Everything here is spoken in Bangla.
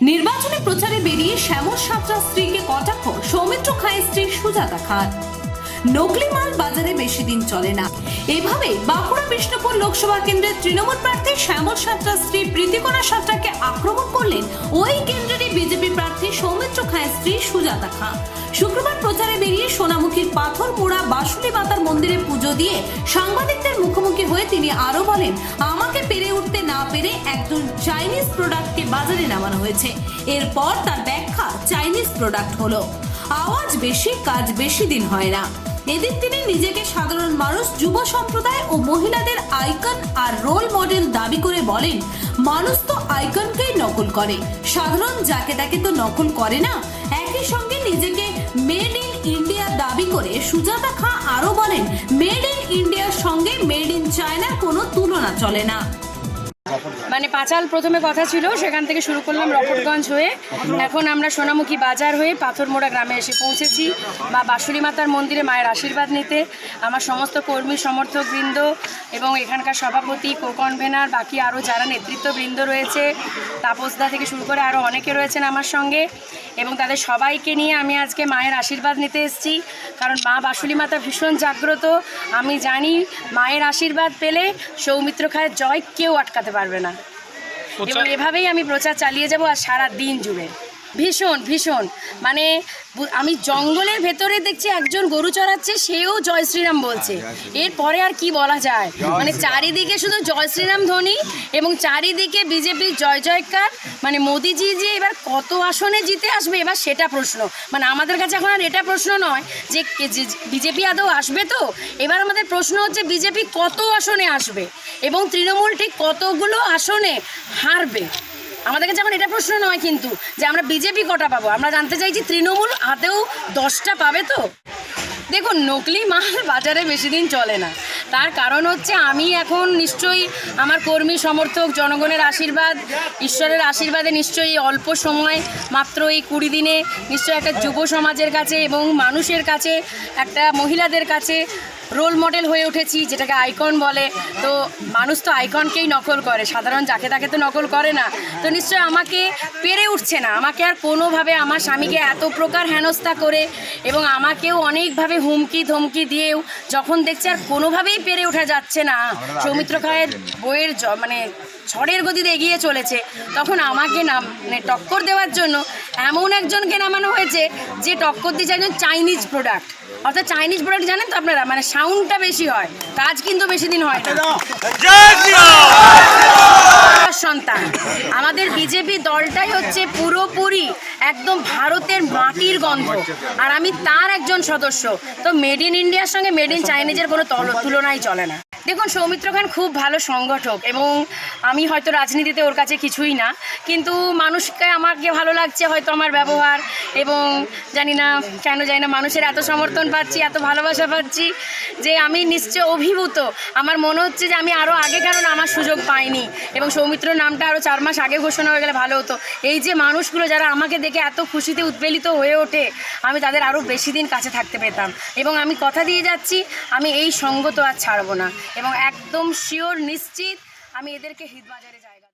নির্বাচনী প্রচারে বেরিয়ে শ্যামল সাঁতরা স্ত্রীকে কটাক্ষ, সৌমিত্র খায়ের স্ত্রী সুজাতা খান। নকলি মাল বাজারে বেশি দিন চলে না। এভাবে বাঁকুড়া বিষ্ণুপুর লোকসভা কেন্দ্রের তৃণমূল প্রার্থী শ্যামল সাঁতরা স্ত্রী প্রীতিকোনা সাঁতরাকে আক্রমণ করলেন ওই কেন্দ্রেরই বিজেপি প্রার্থী খায়ের স্ত্রী সুজাতা খান শুক্রবার প্রচারে বেরিয়ে সোনামুখীর পাথর মোড়া বাসুলি মাতার মন্দিরে পুজো দিয়ে সাংবাদিকদের মুখোমুখি হয়ে তিনি আরও বলেন, আমাকে পেরে উঠতে না পেরে একজন চাইনিজ প্রোডাক্টকে বাজারে নামানো হয়েছে। এরপর তার ব্যাখ্যা চাইনিজ প্রোডাক্ট হলো। আওয়াজ বেশি, কাজ বেশি দিন হয় না। এদিন তিনি নিজেকে সাধারণ মানুষ, যুব সম্প্রদায় ও মহিলাদের আইকন আর রোল মডেল দাবি করে বলেন মানুষ তো আইকনকেই নকল করে। সাধারণ যাকে তাকে তো নকল করে না। একই সঙ্গে নিজেকে মেড ইন ইন্ডিয়া দাবি করে সুজাতা খাঁ আরও বলেন মেড ইন ইন্ডিয়ার সঙ্গে মেড ইন চায়নার কোনো তুলনা চলে না। মানে পাঁচাল প্রথমে কথা ছিল, সেখান থেকে শুরু করলাম রপটগঞ্জ হয়ে। এখন আমরা সোনামুখী বাজার হয়ে পাথরমোড়া গ্রামে এসে পৌঁছেছি। বা বাঁশুলি মাতার মন্দিরে মায়ের আশীর্বাদ নিতে। আমার সমস্ত কর্মী, সমর্থক বৃন্দ এবং এখানকার সভাপতি কো কনভেনার বাকি আরও যারা নেতৃত্ববৃন্দ রয়েছে তাপসদা থেকে শুরু করে আরও অনেকে রয়েছেন আমার সঙ্গে এবং তাদের সবাইকে নিয়ে আমি আজকে মায়ের আশীর্বাদ নিতে এসেছি। কারণ মা বাসুলি মাতা ভীষণ জাগ্রত। আমি জানি মায়ের আশীর্বাদ পেলে সৌমিত্র খায়ের জয় কেউ আটকাতে পারবে না। এবং এভাবেই আমি প্রচার চালিয়ে যাব আর সারা দিন জুড়ে। ভীষণ ভীষণ। মানে আমি জঙ্গলের ভেতরে দেখছি একজন গরু চড়াচ্ছে সেও জয় শ্রীরাম বলছে। এরপরে আর কি বলা যায়? মানে চারিদিকে শুধু জয় শ্রীরাম ধ্বনি এবং চারিদিকে বিজেপির জয় জয়কার। মানে মোদিজি যে এবার কত আসনে জিতে আসবে এবার সেটা প্রশ্ন। মানে আমাদের কাছে এখন আর এটা প্রশ্ন নয় যে বিজেপি আদৌ আসবে তো? এবার আমাদের প্রশ্ন হচ্ছে বিজেপি কত আসনে আসবে এবং তৃণমূল ঠিক কতগুলো আসনে হারবে? আমাদের কাছে এখন এটা প্রশ্ন নয় কিন্তু, যে আমরা বিজেপি কটা পাবো? আমরা জানতে চাইছি তৃণমূল আদেও দশটা পাবে তো? দেখুন, নকলি মাল বাজারে বেশি দিন চলে না। তার কারণ হচ্ছে আমি এখন নিশ্চয়ই আমার কর্মী, সমর্থক, জনগণের আশীর্বাদ, ঈশ্বরের আশীর্বাদে নিশ্চয়ই অল্প সময় মাত্র এই কুড়ি দিনে নিশ্চয়ই একটা যুব সমাজের কাছে এবং মানুষের কাছে, একটা মহিলাদের কাছে রোল মডেল হয়ে উঠেছি যেটাকে আইকন বলে। তো মানুষ তো আইকনকেই নকল করে সাধারণ যাকে তাকে তো নকল করে না। তো নিশ্চয় আমাকে পেরে উঠছে না। আমাকে আর কোনোভাবে আমার স্বামীকে এত প্রকার হেনস্থা করে এবং আমাকেও অনেকভাবে হুমকি ধমকি দিয়েও যখন দেখছে আর কোনোভাবেই পেরে ওঠা যাচ্ছে না। সৌমিত্র খায়ের বইয়ের মানে ঝড়ের গতিতে এগিয়ে চলেছে। তখন আমাকে নাম মানে টক্কর দেওয়ার জন্য এমন একজনকে নামানো হয়েছে যে টক্কর দিচ্ছে একজন চাইনিজ প্রোডাক্ট অর্থাৎ চাইনিজ প্রোডাক্ট জানেন তো আপনারা? মানে সাউন্ডটা বেশি হয় কাজ কিন্তু বেশি দিন হয় সন্তান আমাদের বিজেপি দলটাই হচ্ছে পুরোপুরি একদম ভারতের মাটির গন্ধ। আর আমি তার একজন সদস্য। তো মেড ইন ইন্ডিয়ার সঙ্গে মেড ইন চাইনিজের কোনো তল- তুলনাই চলে না। দেখুন, সৌমিত্র খান খুব ভালো সংগঠক এবং আমি হয়তো রাজনীতিতে ওর কাছে কিছুই না, কিন্তু মানুষকে আমাকে ভালো লাগছে হয়তো আমার ব্যবহার এবং জানি না কেন জানি না মানুষের এত সমর্থন পাচ্ছি, এত ভালোবাসা পাচ্ছি যে আমি নিশ্চয় অভিভূত। আমার মনে হচ্ছে যে আমি আরও আগে কারণ আমার সুযোগ পাইনি এবং সৌমিত্র নামটা আরও চার মাস আগে ঘোষণা হয়ে গেলে ভালো হতো। এই যে মানুষগুলো যারা আমাকে দেখে এত খুশিতে উদ্বেলিত হয়ে ওঠে, আমি তাদের আরও বেশি দিন কাছে থাকতে পেতাম এবং আমি কথা দিয়ে যাচ্ছি, আমি এই সঙ্গ তো আর ছাড়বো না। এবং একদম শিওর নিশ্চিত আমি এদেরকে হিতবাজারে যাব।